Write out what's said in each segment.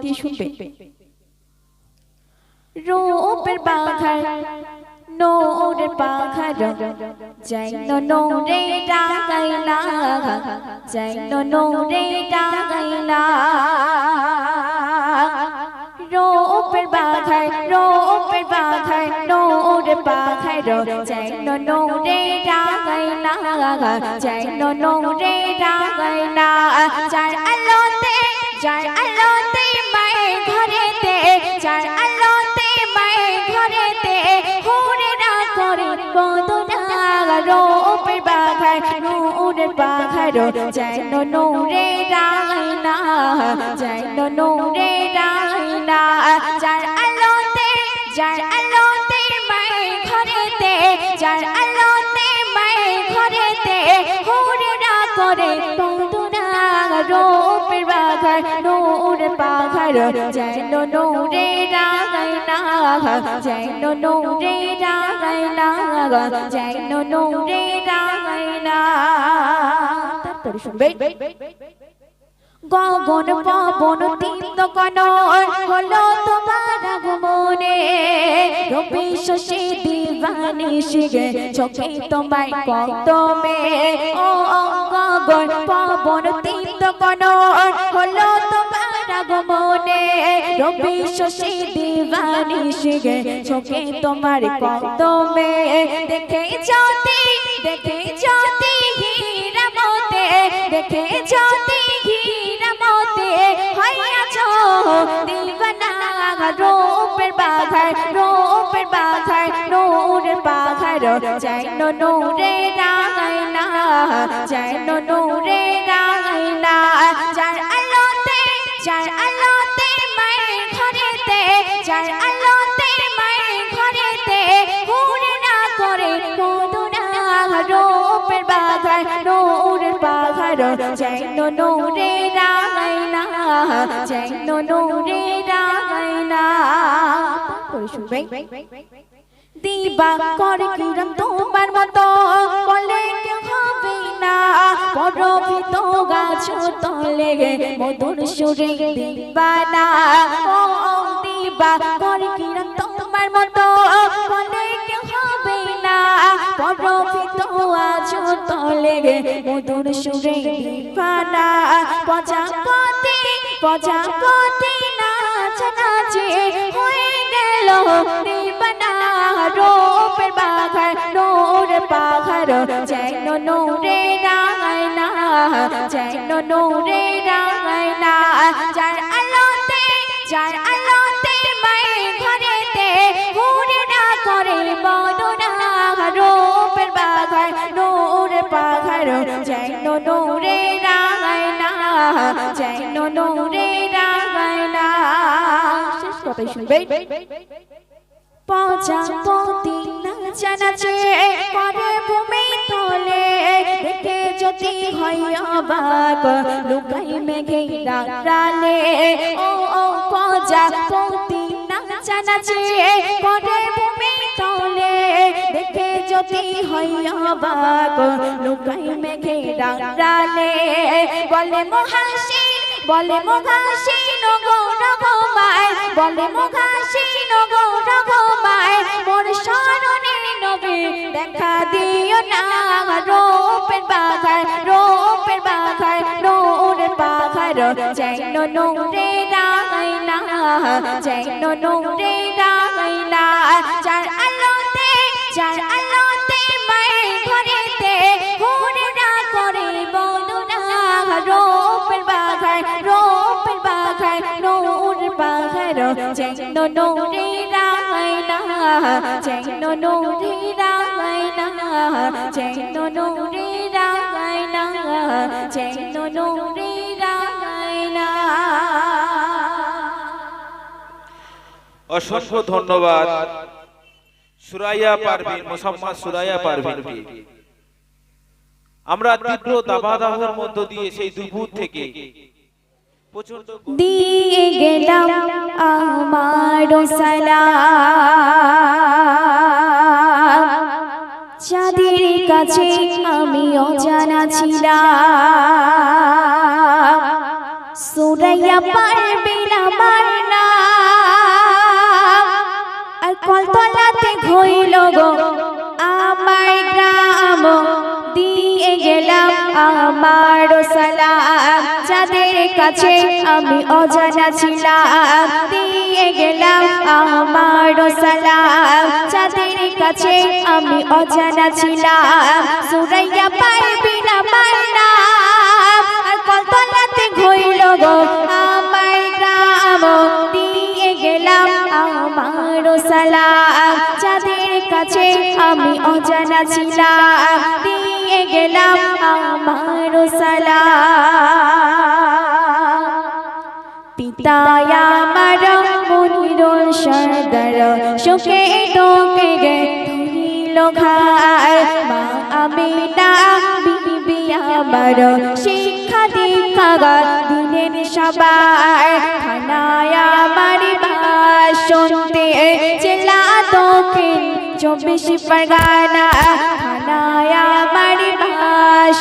দিয়ে শুনবে। রূপের পাখার নোরের পাখার যাই নোরে ডাকাইলা যাই নোরে ডাকাইলা। রূপের বাঘার রূপের বাঘার নোরের পাখার যাই নোরে ডাকাইলা যাই নোরে ডাকাইলা। যার আলোতে যার আলোতে বাঘার যেন নূরে রাইনা যেন নূরে রাইনা যার আলোতে যার আলোতে মাই ঘরেতে, যার আলোতে মাই ঘরেতে হুরেরা করে বদনা রূপের বাঘার নূরের বাঘার যেন নূরে রাইনা যেন নূরে রাইনা যেন নূরে রাইনা তারপরে শুনবে। গগন পবন তিন্দ কন হলো তোমার আগমনে। রবি শশী দিবানি শিগে চোখে তোমায় কদমে। ও গগন পবন তিন্দ কন হলো তোমার আগমনে। রবি শশী দিবানি শিগে চোখে তোমার কদমে। দেখে যদি দেখে যদি হীরামতে দেখে যদি হীরামতে হইয়াছ দিবানা রূপের বাঘার রূপের বাঘার নূরের বাঘার যেন নূরে রাগাইনা যেন নূরে রাগাইনা যার আলোতে যার আলোতে মায়ের ঘরেতে, যার আলোতে মায়ের ঘরেতে হুরে না করে মধুরা রূপের বাঘার নূরের বাঘার যেন নূরে রাগাইনা যেন নূরে রাগাইনা শুনবে দিবা করে কিরম তোমার মতো বলে কেউ হবে না। পরবিত গাছ তলে মধুর সুরে দিবা না ও ও দিবা করে কিরম তোমার মতো বলে কেউ হবে না। পরবিত আছ তলে মধুর সুরে দিবা না প্রজাপতি প্রজাপতি নাচ নাচে হয়ে গেল দিবানা রূপের বাঘার নোর পাঘার যেন নোরে রাঙায়না যেন নোরে রাঙায়না যার আলোতে যার আলোতে মায়ের ঘরেতে হুরে করে বদনা রূপের বাঘার নোর পাঘার যেন নোরে রাঙায়না যেন নোরে রাঙায়না শেষ কথা শুনবে প্রজাপতি নাচা নাচে করে ভূমি তলে। দেখে যদি হয় অবাক লুকাই মেঘে ডালে ও প্রজাপতি নাচা নাচে করে যদি অবাক লুকাই মেঘে ডালে বলে মহাশির বলে মহাশিন গো রঘুমায় বলে মহাশিন গো রঘুমায় মোর শরণে নবী দেখা দিও না। রূপের বাঘার রূপের বাঘার নূরের বাঘার যেন নূরে রাগাইনা যেন নূরে রাগাইনা নূরে রাগাইনা যেন নূরে রাগাইনা যেন নূরে রাগাইনা যেন নূরে রাগাইনা অসংখ্য ধন্যবাদ, সুরাইয়া পারভিন, মোসাম্মদ সুরাইয়া পারভিনকে আমরা তীব্র দাবাদাহের মধ্য দিয়ে সেই দুপুর থেকে দিয়ে গেলাম আমার চাঁদের কাছে আমি অজানা ছিলাম। সোরাইয়া পারবে না মারনা। আর কলতলাতে ঘইল গো আমার গ্রাম। দিয়ে গেলাম আমার সালাম। কাছে আমি অজানা ছিলাম। দিয়ে গেলাম আমার সালাম। চাঁদের কাছে আমি অজানা ছিলাম, সুরাইয়া পারবি না মাইনা আর ঘইল গো আমার গ্রাম। দিয়ে গেলাম আমার সালাম। চাঁদের কাছে আমি অজানা ছিলাম, দিয়ে গেলাম আমার সালাম। পিতায় আমার মনিরুল সরদার, শোকে টোকে গে ধরিল ঘাই মা আমিনা বিবি আমার, শিক্ষা দীক্ষা গা দিলেন সবাই খানায় আমার বাস শুনতে জেলা দক্ষিণ চব্বিশ পরগানা। খানায়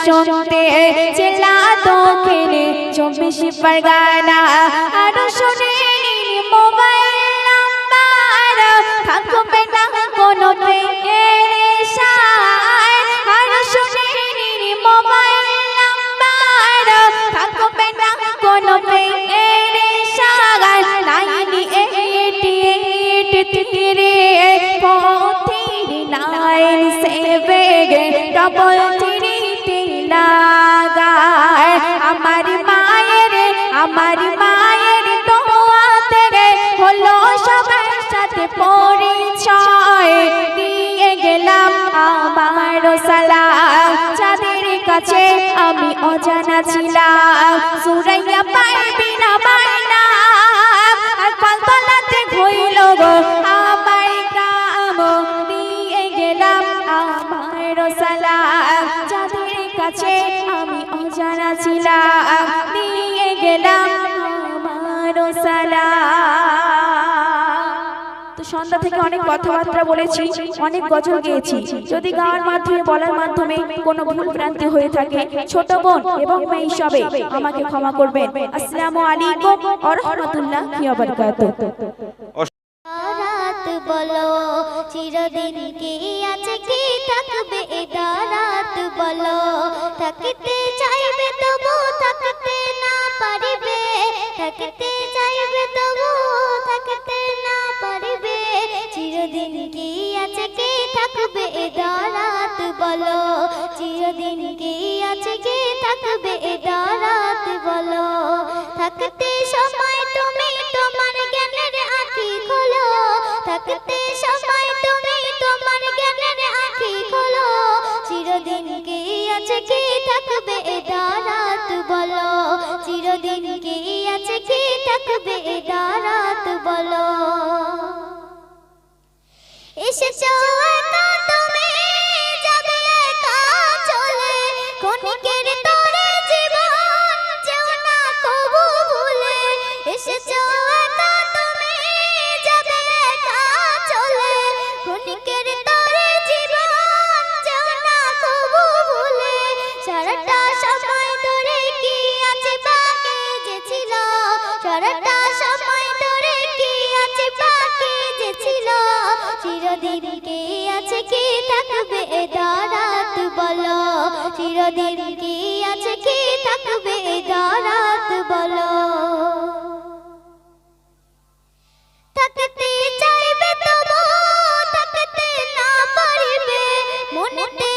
শুনতে জেলা দক্ষিণ চব্বিশ পরগানা। আরও শুনে মোবাইল নাম্বার। থাকবে না কোনো পেরেশান আরও শুনে নিন মোবাইল নাম্বার। থাকবে না কোনো পেরেশান nine eight eight three four nine seven double three আমার মায়ের আমার মায়ের দোয়াতে রে হলো সবার সাথে পরিচয়। দিয়ে গেলাম আমার সালাম। চাঁদের কাছে আমি অজানা ছিলাম। সুরাইয়া পারবি না আমার গ্রাম। দিয়ে গেলাম আমার সালাম। যাদের কাছে আমি অজানা ছিলাম দিয়ে গেলাম আমার সালাম তো সন্ধ্যা থেকে অনেক কথাবার্তা বলেছি অনেক গজল গেয়েছি। যদি গাওয়ার মাধ্যমে বলার মাধ্যমে কোনো ভুল ভ্রান্তি হয়ে থাকে ছোট বোন এবং মেয়ে সবে আমাকে ক্ষমা করবেন। আসসালামু আলাইকুম ওয়া রাহমাতুল্লাহি ওয়া বারাকাতুহু। রাত বলো চিরদিন কি আছে, কি থাকবে এটা রাত বলো। থাকতে চাইবে তবু থাকতে না পারিবে। থাকতে চাইবে তবু থাকতে না পারিবে। চিরদিন কি আছে, কি থাকবে এটা রাত বলো। চিরদিন কি আছে, কি থাকবে এটা রাত বলো। থাকতে সময় আছে থাকবে দারাত বলো। চিরদিন কে আছে কি থাকবে দারাত বলো। এসেছ চিরদিন কে আছে কি থাকবে এটা রাত বলো? চিরদিন কে আছে কি থাকবে এটা রাত বলো? থাকতে চাইবে তবু, থাকতে না পারিবে, মনেতে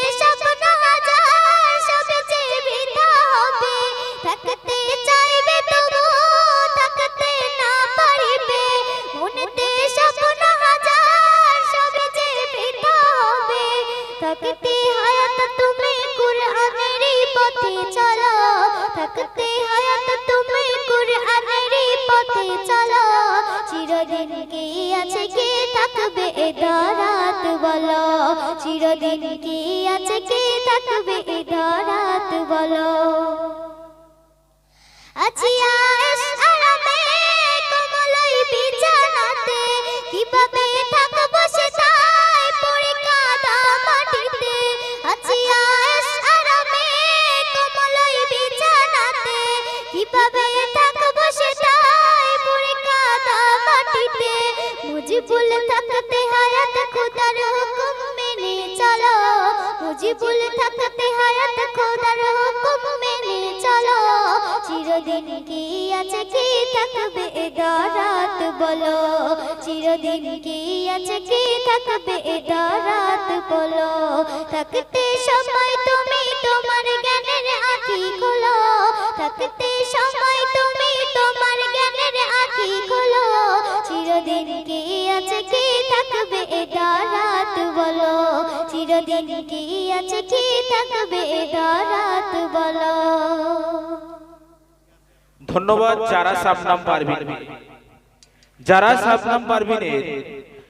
থাকবে এ রাত বলো। চিরদিন কি আছে কে থাকবে এ রাত বলো। আছি আয়েশ মুজিবুল থাকতে হায়াত খোদার হুকুম মেনে চলো। চিরদিন কি আছে কি থাকবে এ দারাত বলো। চিরদিন কি আছে কি থাকবে এ দারাত বলো। থাকতে সময় তুমি তোমার জ্ঞানের আঁখি খোলো। থাকতে সময় তুমি তোমার জ্ঞানের আঁখি খোলো। চিরদিন কি আছে কি থাকবে এ দারাত চিরদিন কি আছে কি থাকবে রাত বলো। ধন্যবাদ যারা সাবনাম পারভিন। যারা সাবনাম পারভিনের